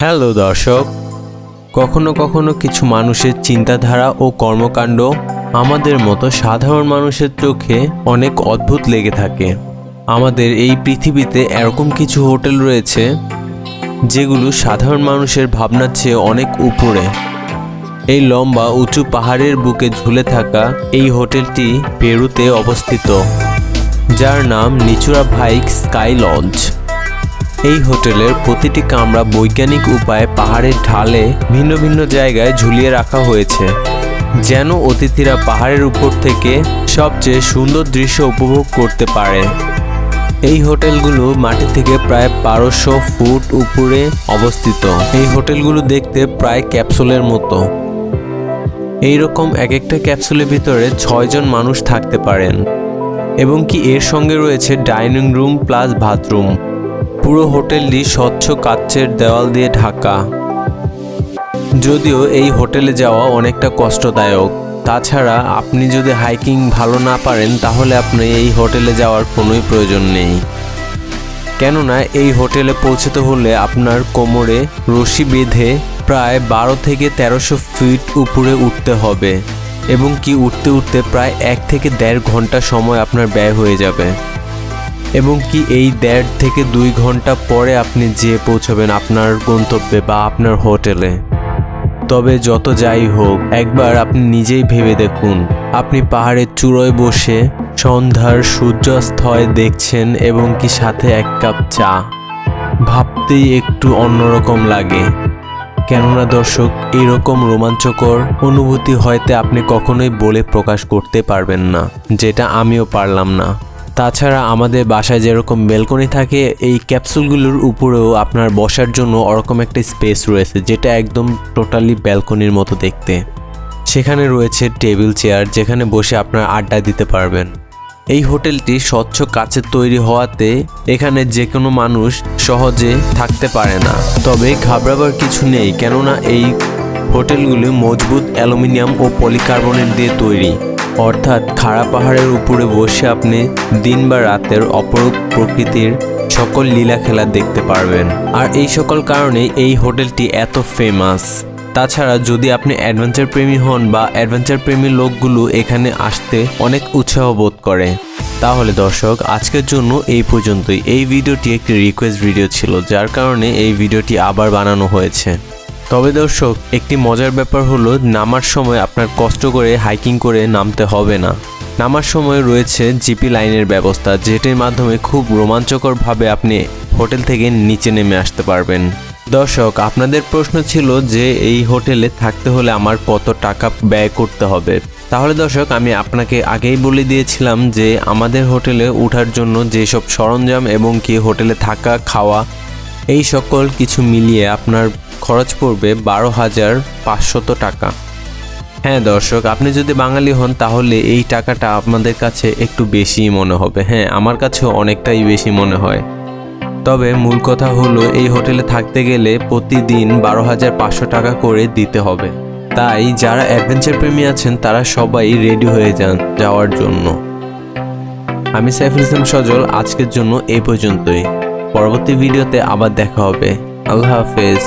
Hello দর্শক, কখনো কখনো কিছু মানুষের চিন্তাধারা ও কর্মকাণ্ড আমাদের মতো সাধারণ মানুষের চোখে অনেক অদ্ভুত লেগে থাকে। আমাদের এই পৃথিবীতে এরকম কিছু হোটেল রয়েছে, যেগুলো সাধারণ মানুষের ভাবনার চেয়ে অনেক উপরে। এই লম্বা, উঁচু পাহাড়ের বুকে ঝুলে থাকা এই হোটেলটি পেরুতে অবস্থিত, যার নাম নিচুরা ভাইক স্কাই লঞ্চ। এই হোটেলের প্রতিটি কামরা বৈজ্ঞানিক উপায়ে পাহাড়ের ঢালে ভিন্ন ভিন্ন জায়গায় ঝুলিয়ে রাখা হয়েছে, যেন অতিথিরা পাহাড়ের উপর থেকে সবচেয়ে সুন্দর দৃশ্য উপভোগ করতে পারে। এই হোটেলগুলো মাটি থেকে প্রায় বারোশো ফুট উপরে অবস্থিত। এই হোটেলগুলো দেখতে প্রায় ক্যাপসুলের মতো। এই রকম এক একটা ক্যাপসুলের ভিতরে ছয়জন মানুষ থাকতে পারেন। এবং কি এর সঙ্গে রয়েছে ডাইনিং রুম প্লাস বাথরুম। পুরো হোটেলটি স্বচ্ছ কাচের দেওয়াল দিয়ে ঢাকা। যদিও এই হোটেলে যাওয়া অনেকটা কষ্টদায়ক। তাছাড়া আপনি যদি হাইকিং ভালো না পারেন, তাহলে আপনি এই হোটেলে যাওয়ার কোনোই প্রয়োজন নেই। কেননা, এই হোটেলে পৌঁছতে হলে আপনার কোমরে রশি বেঁধে প্রায় বারো থেকে তেরোশো ফিট উপরে উঠতে হবে, এবং কি উঠতে উঠতে প্রায় এক থেকে দেড় ঘণ্টা সময় আপনার ব্যয় হয়ে যাবে। এবং কি এই দেড় থেকে দুই ঘণ্টা পরে আপনি যেয়ে পৌঁছাবেন আপনার গন্তব্যে বা আপনার হোটেলে। তবে যত যাই হোক, একবার আপনি নিজেই ভেবে দেখুন। আপনি পাহাড়ের চূড়োয় বসে সন্ধ্যার সূর্যাস্ত হয় দেখছেন এবং কি সাথে এক কাপ চা। ভাবতেই একটু অন্যরকম লাগে। কেননা দর্শক, এরকম রোমাঞ্চকর অনুভূতি হয়তো আপনি কখনোই বলে প্রকাশ করতে পারবেন না, যেটা আমিও পারলাম না। তাছাড়া আমাদের বাসায় যেরকম বেলকনি থাকে, এই ক্যাপসুলগুলোর উপরেও আপনার বসার জন্য ওরকম একটা স্পেস রয়েছে, যেটা একদম টোটালি ব্যালকনির মতো দেখতে। সেখানে রয়েছে টেবিল চেয়ার যেখানে বসে আপনার আড্ডা দিতে পারবেন। এই হোটেলটি স্বচ্ছ কাচের তৈরি হওয়াতে এখানে যে কোনো মানুষ সহজে থাকতে পারে না। তবে ঘাবড়াবার কিছু নেই, কেননা এই হোটেলগুলি মজবুত অ্যালুমিনিয়াম ও পলিকার্বনেট দিয়ে তৈরি। অর্থাৎ খাড়া পাহাড়ের উপরে বসে আপনি দিন বা রাতের অপরূপ প্রকৃতির সকল লীলা খেলা দেখতে পারবেন। আর এই সকল কারণে এই হোটেলটি এত ফেমাস তাছাড়া যদি আপনি অ্যাডভেঞ্চার প্রেমী হন বা অ্যাডভেঞ্চার প্রেমী লোকগুলো এখানে আসতে অনেক উৎসাহ বোধ করে। তাহলে দর্শক, আজকের জন্য এই পর্যন্তই। এই ভিডিওটি একটি রিকোয়েস্ট ভিডিও ছিল, যার কারণে এই ভিডিওটি আবার বানানো হয়েছে। তবে দর্শক, একটি মজার ব্যাপার হলো নামার সময় আপনার কষ্ট করে হাইকিং করে নামতে হবে না। নামার সময় রয়েছে জিপি লাইনের ব্যবস্থা, যেটির মাধ্যমে খুব রোমাঞ্চকরভাবে আপনি হোটেল থেকে নিচে নেমে আসতে পারবেন। দর্শক, আপনাদের প্রশ্ন ছিল যে এই হোটেলে থাকতে হলে আমার কত টাকা ব্যয় করতে হবে। তাহলে দর্শক, আমি আপনাকে আগেই বলে দিয়েছিলাম যে আমাদের হোটেলে ওঠার জন্য যেসব সরঞ্জাম এবং কি হোটেলে থাকা, খাওয়া, এই সকল কিছু মিলিয়ে আপনার খরচ পড়বে বারো হাজার পাঁচশত টাকা। হ্যাঁ দর্শক, আপনি যদি বাঙালি হন, তাহলে এই টাকাটা আপনাদের কাছে একটু বেশিই মনে হবে। হ্যাঁ আমার কাছেও অনেকটাই বেশি মনে হয়। তবে মূল কথা হলো, এই হোটেলে থাকতে গেলে প্রতিদিন বারো হাজার পাঁচশো টাকা করে দিতে হবে। তাই যারা অ্যাডভেঞ্চার প্রেমী আছেন, তারা সবাই রেডি হয়ে যান যাওয়ার জন্য। আমি সাইফুল ইসলাম সজল, আজকের জন্য এই পর্যন্তই। পরবর্তী ভিডিওতে আবার দেখা হবে। আল্লাহ হাফেজ।